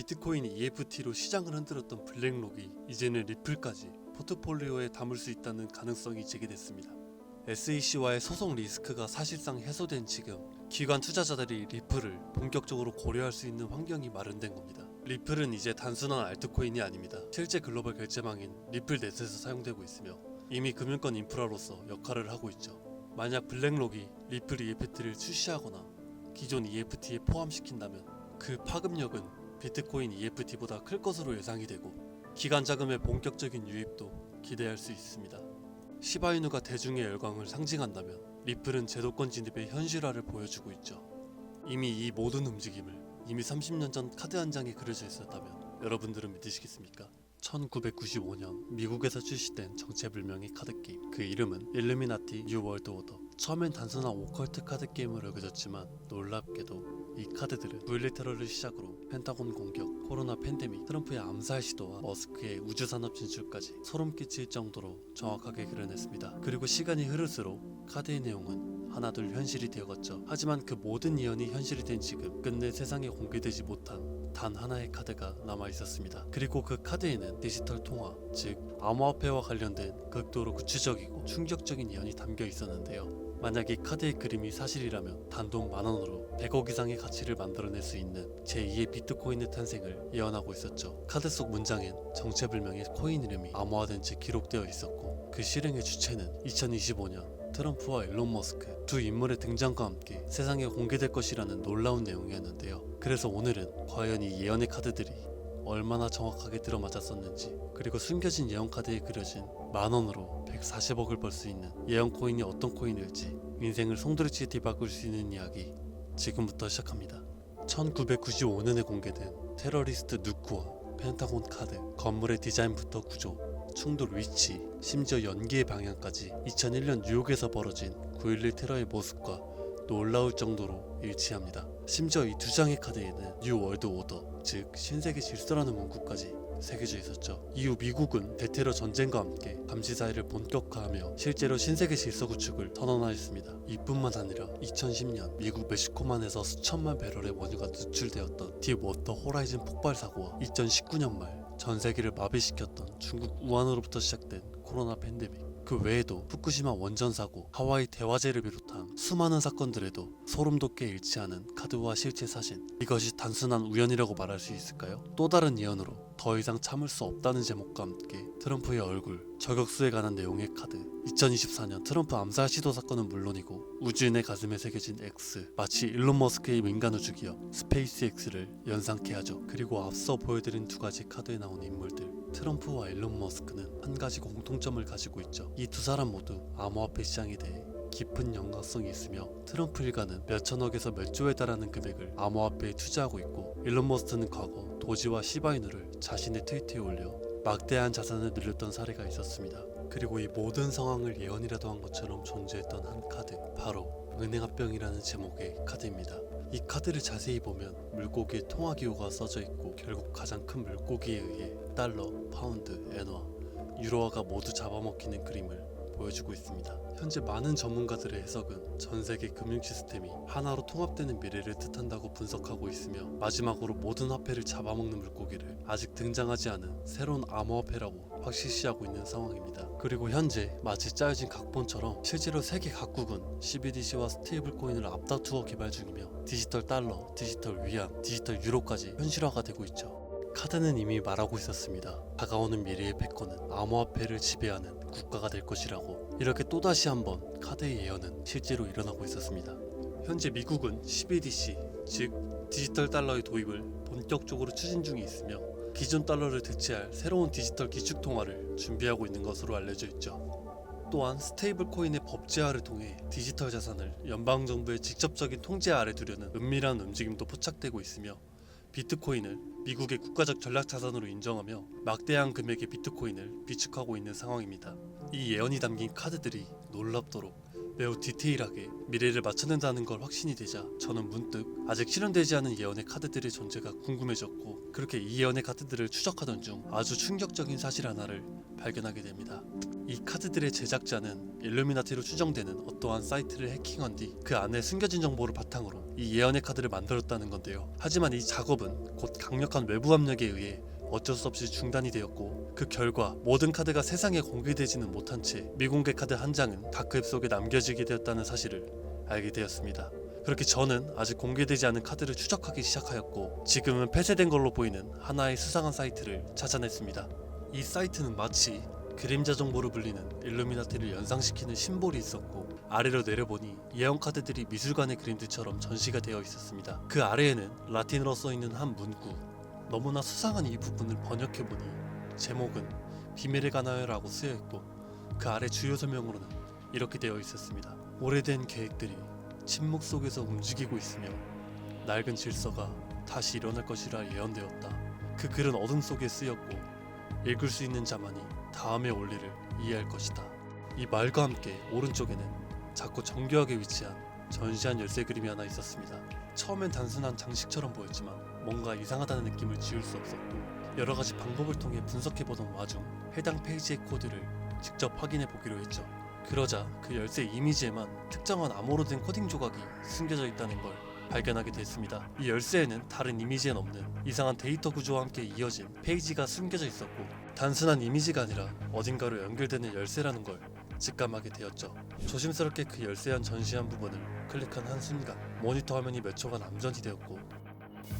비트코인 EFT로 시장을 흔들었던 블랙록이 이제는 리플까지 포트폴리오에 담을 수 있다는 가능성이 제기됐습니다. SEC와의 소송 리스크가 사실상 해소된 지금 기관 투자자들이 리플을 본격적으로 고려할 수 있는 환경이 마련된 겁니다. 리플은 이제 단순한 알트코인이 아닙니다. 실제 글로벌 결제망인 리플넷에서 사용되고 있으며 이미 금융권 인프라로서 역할을 하고 있죠. 만약 블랙록이 리플 EFT를 출시하거나 기존 EFT에 포함시킨다면 그 파급력은 비트코인 EFT보다 클 것으로 예상이 되고 기관 자금의 본격적인 유입도 기대할 수 있습니다. 시바이누가 대중의 열광을 상징한다면 리플은 제도권 진입의 현실화를 보여주고 있죠. 이미 이 모든 움직임을 이미 30년 전 카드 한 장에 그려져 있었다면 여러분들은 믿으시겠습니까? 1995년 미국에서 출시된 정체불명의 카드 게임 그 이름은 일루미나티 뉴 월드 오더 처음엔 단순한 오컬트 카드 게임으로 여겨졌지만 놀랍게도 이 카드들은 9.11 테러를 시작으로 펜타곤 공격, 코로나 팬데믹, 트럼프의 암살 시도와 머스크의 우주산업 진출까지 소름 끼칠 정도로 정확하게 그려냈습니다. 그리고 시간이 흐를수록 카드의 내용은 하나둘 현실이 되어갔죠. 하지만 그 모든 예언이 현실이 된 지금 끝내 세상에 공개되지 못한 단 하나의 카드가 남아 있었습니다. 그리고 그 카드에는 디지털 통화, 즉 암호화폐와 관련된 극도로 구체적이고 충격적인 예언이 담겨 있었는데요. 만약 이 카드의 그림이 사실이라면 단돈 만 원으로 100억 이상의 가치를 만들어낼 수 있는 제2의 비트코인의 탄생을 예언하고 있었죠. 카드 속 문장엔 정체불명의 코인 이름이 암호화된 채 기록되어 있었고 그 실행의 주체는 2025년 트럼프와 일론 머스크 두 인물의 등장과 함께 세상에 공개될 것이라는 놀라운 내용이었는데요. 그래서 오늘은 과연 이 예언의 카드들이 얼마나 정확하게 들어맞았었는지 그리고 숨겨진 예언 카드에 그려진 만 원으로 140억을 벌 수 있는 예언 코인이 어떤 코인일지 인생을 송두리째 뒤바꿀 수 있는 이야기 지금부터 시작합니다. 1995년에 공개된 테러리스트 누쿠와 펜타곤 카드 건물의 디자인부터 구조 충돌 위치 심지어 연기의 방향까지 2001년 뉴욕에서 벌어진 9.11 테러의 모습과 놀라울 정도로 일치합니다. 심지어 이 두 장의 카드에는 뉴 월드 오더, 즉 신세계 질서라는 문구까지 새겨져 있었죠. 이후 미국은 대테러 전쟁과 함께 감시 사회를 본격화하며 실제로 신세계 질서 구축을 선언하였습니다. 이뿐만 아니라 2010년 미국 멕시코만에서 수천만 배럴의 원유가 누출되었던 딥워터 호라이즌 폭발 사고와 2019년 말 전 세계를 마비시켰던 중국 우한으로부터 시작된 코로나 팬데믹 그 외에도 후쿠시마 원전 사고, 하와이 대화재를 비롯한 수많은 사건들에도 소름 돋게 일치하는 카드와 실제 사진. 이것이 단순한 우연이라고 말할 수 있을까요? 또 다른 예언으로 더 이상 참을 수 없다는 제목과 함께 트럼프의 얼굴, 저격수에 관한 내용의 카드. 2024년 트럼프 암살 시도 사건은 물론이고 우주인의 가슴에 새겨진 X, 마치 일론 머스크의 민간 우주 기업 스페이스X를 연상케 하죠. 그리고 앞서 보여드린 두 가지 카드에 나온 인물들. 트럼프와 일론 머스크는 한 가지 공통점을 가지고 있죠. 이 두 사람 모두 암호화폐 시장에 대해 깊은 연관성이 있으며 트럼프 일가는 몇천억에서 몇 조에 달하는 금액을 암호화폐에 투자하고 있고 일론 머스크는 과거 도지와 시바이누를 자신의 트위터에 올려 막대한 자산을 늘렸던 사례가 있었습니다. 그리고 이 모든 상황을 예언이라도 한 것처럼 존재했던 한 카드 바로 은행합병이라는 제목의 카드입니다. 이 카드를 자세히 보면 물고기의 통화 기호가 써져 있고 결국 가장 큰 물고기에 의해 달러, 파운드, 엔화, 유로화가 모두 잡아먹히는 그림을 보여주고 있습니다. 현재 많은 전문가들의 해석은 전 세계 금융 시스템이 하나로 통합되는 미래를 뜻한다고 분석하고 있으며 마지막으로 모든 화폐를 잡아먹는 물고기를 아직 등장하지 않은 새로운 암호화폐라고 확실시하고 있는 상황입니다. 그리고 현재 마치 짜여진 각본처럼 실제로 세계 각국은 CBDC와 스테이블 코인을 앞다투어 개발 중이며 디지털 달러, 디지털 위안, 디지털 유로까지 현실화가 되고 있죠. 카드는 이미 말하고 있었습니다. 다가오는 미래의 패권은 암호화폐를 지배하는 국가가 될 것이라고 이렇게 또다시 한번 카드의 예언은 실제로 일어나고 있었습니다. 현재 미국은 CBDC 즉 디지털 달러의 도입을 본격적으로 추진 중에 있으며 기존 달러를 대체할 새로운 디지털 기축 통화를 준비하고 있는 것으로 알려져 있죠. 또한 스테이블 코인의 법제화를 통해 디지털 자산을 연방 정부의 직접적인 통제 아래 두려는 은밀한 움직임도 포착되고 있으며 비트코인을 미국의 국가적 전략 자산으로 인정하며 막대한 금액의 비트코인을 비축하고 있는 상황입니다. 이 예언이 담긴 카드들이 놀랍도록 매우 디테일하게 미래를 맞춰낸다는 걸 확신이 되자 저는 문득 아직 실현되지 않은 예언의 카드들의 존재가 궁금해졌고 그렇게 이 예언의 카드들을 추적하던 중 아주 충격적인 사실 하나를 발견하게 됩니다. 이 카드들의 제작자는 일루미나티로 추정되는 어떠한 사이트를 해킹한 뒤 그 안에 숨겨진 정보를 바탕으로 이 예언의 카드를 만들었다는 건데요. 하지만 이 작업은 곧 강력한 외부 압력에 의해 어쩔 수 없이 중단이 되었고 그 결과 모든 카드가 세상에 공개되지는 못한 채 미공개 카드 한 장은 다크웹 속에 남겨지게 되었다는 사실을 알게 되었습니다. 그렇게 저는 아직 공개되지 않은 카드를 추적하기 시작하였고 지금은 폐쇄된 걸로 보이는 하나의 수상한 사이트를 찾아냈습니다. 이 사이트는 마치 그림자 정보로 불리는 일루미나티를 연상시키는 심볼이 있었고 아래로 내려보니 예언 카드들이 미술관의 그림들처럼 전시가 되어 있었습니다. 그 아래에는 라틴어로 써있는 한 문구 너무나 수상한 이 부분을 번역해보니 제목은 비밀의 가나요라고 쓰여있고 그 아래 주요 설명으로는 이렇게 되어 있었습니다. 오래된 계획들이 침묵 속에서 움직이고 있으며 낡은 질서가 다시 일어날 것이라 예언되었다. 그 글은 어둠 속에 쓰였고 읽을 수 있는 자만이 다음의 원리를 이해할 것이다. 이 말과 함께 오른쪽에는 작고 정교하게 위치한 전시한 열쇠 그림이 하나 있었습니다. 처음엔 단순한 장식처럼 보였지만 뭔가 이상하다는 느낌을 지울 수 없었고 여러 가지 방법을 통해 분석해 보던 와중 해당 페이지의 코드를 직접 확인해 보기로 했죠. 그러자 그 열쇠 이미지에만 특정한 암호로 된 코딩 조각이 숨겨져 있다는 걸 발견하게 됐습니다. 이 열쇠에는 다른 이미지엔 없는 이상한 데이터 구조와 함께 이어진 페이지가 숨겨져 있었고 단순한 이미지가 아니라 어딘가로 연결되는 열쇠라는 걸 직감하게 되었죠. 조심스럽게 그 열쇠한 전시한 부분을 클릭한 한순간 모니터 화면이 몇 초간 암전이 되었고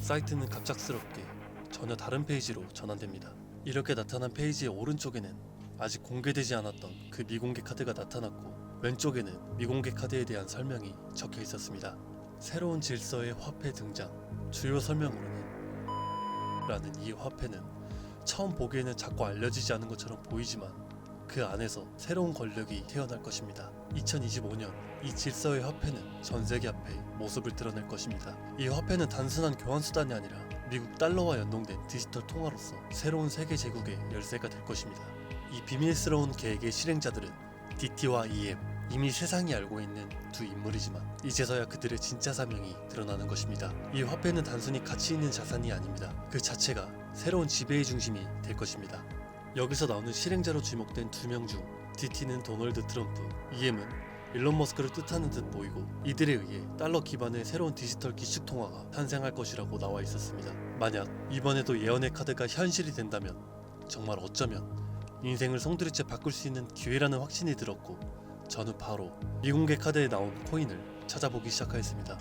사이트는 갑작스럽게 전혀 다른 페이지로 전환됩니다. 이렇게 나타난 페이지의 오른쪽에는 아직 공개되지 않았던 그 미공개 카드가 나타났고 왼쪽에는 미공개 카드에 대한 설명이 적혀 있었습니다. 새로운 질서의 화폐 등장. 주요 설명으로는 라는 이 화폐는 처음 보기에는 자꾸 알려지지 않은 것처럼 보이지만 그 안에서 새로운 권력이 태어날 것입니다. 2025년 이 질서의 화폐는 전 세계 앞에 모습을 드러낼 것입니다. 이 화폐는 단순한 교환 수단이 아니라 미국 달러와 연동된 디지털 통화로서 새로운 세계 제국의 열쇠가 될 것입니다. 이 비밀스러운 계획의 실행자들은 DT와 EM 이미 세상이 알고 있는 두 인물이지만 이제서야 그들의 진짜 사명이 드러나는 것입니다. 이 화폐는 단순히 가치 있는 자산이 아닙니다. 그 자체가 새로운 지배의 중심이 될 것입니다. 여기서 나오는 실행자로 지목된 두 명 중 DT는 도널드 트럼프, EM은 일론 머스크를 뜻하는 듯 보이고 이들에 의해 달러 기반의 새로운 디지털 기축 통화가 탄생할 것이라고 나와 있었습니다. 만약 이번에도 예언의 카드가 현실이 된다면 정말 어쩌면 인생을 송두리째 바꿀 수 있는 기회라는 확신이 들었고 저는 바로 미공개 카드에 나온 코인을 찾아보기 시작하였습니다.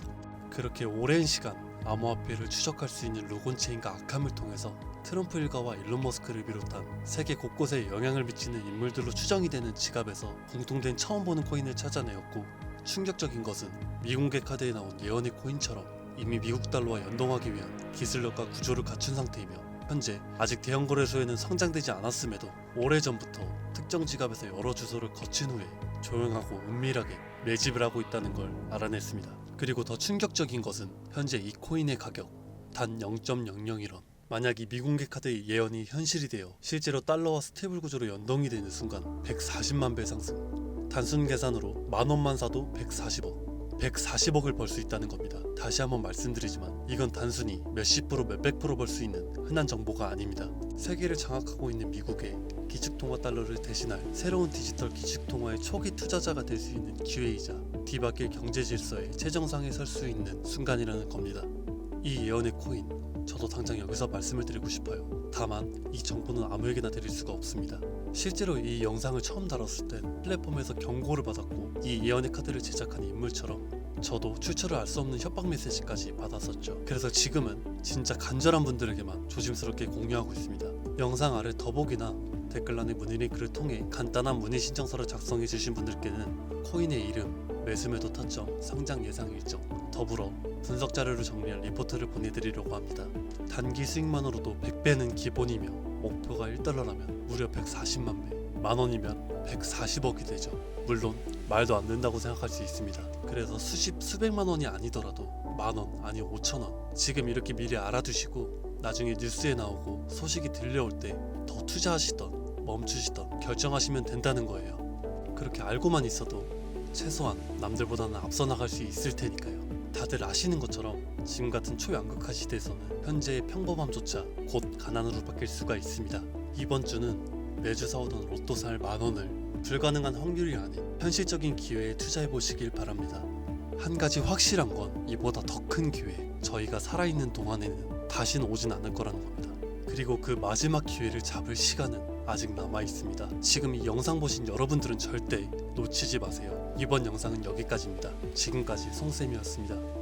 그렇게 오랜 시간 암호화폐를 추적할 수 있는 로곤체인과 악함을 통해서 트럼프 일가와 일론 머스크를 비롯한 세계 곳곳에 영향을 미치는 인물들로 추정이 되는 지갑에서 공통된 처음 보는 코인을 찾아내었고 충격적인 것은 미공개 카드에 나온 예언의 코인처럼 이미 미국 달러와 연동하기 위한 기술력과 구조를 갖춘 상태이며 현재 아직 대형 거래소에는 성장되지 않았음에도 오래전부터 특정 지갑에서 여러 주소를 거친 후에 조용하고 은밀하게 매집을 하고 있다는 걸 알아냈습니다. 그리고 더 충격적인 것은 현재 이 코인의 가격 단 0.001원. 만약 이 미공개 카드의 예언이 현실이 되어 실제로 달러와 스테이블 구조로 연동이 되는 순간 140만 배 상승. 단순 계산으로 만 원만 사도 140억. 140억을 벌 수 있다는 겁니다. 다시 한번 말씀드리지만 이건 단순히 몇십 프로 몇백 프로 벌 수 있는 흔한 정보가 아닙니다. 세계를 장악하고 있는 미국의 기축통화 달러를 대신할 새로운 디지털 기축통화의 초기 투자자가 될 수 있는 기회이자 뒤바뀔 경제 질서의 최정상에 설 수 있는 순간이라는 겁니다. 이 예언의 코인 저도 당장 여기서 말씀을 드리고 싶어요. 다만 이 정보는 아무에게나 드릴 수가 없습니다. 실제로 이 영상을 처음 다뤘을 땐 플랫폼에서 경고를 받았고 이 예언의 카드를 제작한 인물처럼 저도 출처를 알 수 없는 협박 메시지까지 받았었죠. 그래서 지금은 진짜 간절한 분들에게만 조심스럽게 공유하고 있습니다. 영상 아래 더보기나 댓글란의 문의 링크를 통해 간단한 문의 신청서를 작성해 주신 분들께는 코인의 이름, 매수매도 타점, 상장 예상 일정, 더불어 분석 자료를 정리한 리포트를 보내드리려고 합니다. 단기 수익만으로도 100배는 기본이며 목표가 1달러라면 무려 140만 배, 만 원이면 140억이 되죠. 물론 말도 안 된다고 생각할 수 있습니다. 그래서 수십 수백만 원이 아니더라도 만 원 아니 5천 원 지금 이렇게 미리 알아두시고 나중에 뉴스에 나오고 소식이 들려올 때 더 투자하시던 멈추시던 결정하시면 된다는 거예요. 그렇게 알고만 있어도 최소한 남들보다는 앞서 나갈 수 있을 테니까요. 다들 아시는 것처럼 지금 같은 초양극화 시대에서는 현재의 평범함조차 곧 가난으로 바뀔 수가 있습니다. 이번 주는 매주 사오던 로또 살 만 원을 불가능한 확률이 아닌 현실적인 기회에 투자해 보시길 바랍니다. 한 가지 확실한 건 이보다 더 큰 기회, 저희가 살아있는 동안에는 다신 오진 않을 거라는 겁니다. 그리고 그 마지막 기회를 잡을 시간은 아직 남아 있습니다. 지금 이 영상 보신 여러분들은 절대 놓치지 마세요. 이번 영상은 여기까지입니다. 지금까지 송쌤이었습니다.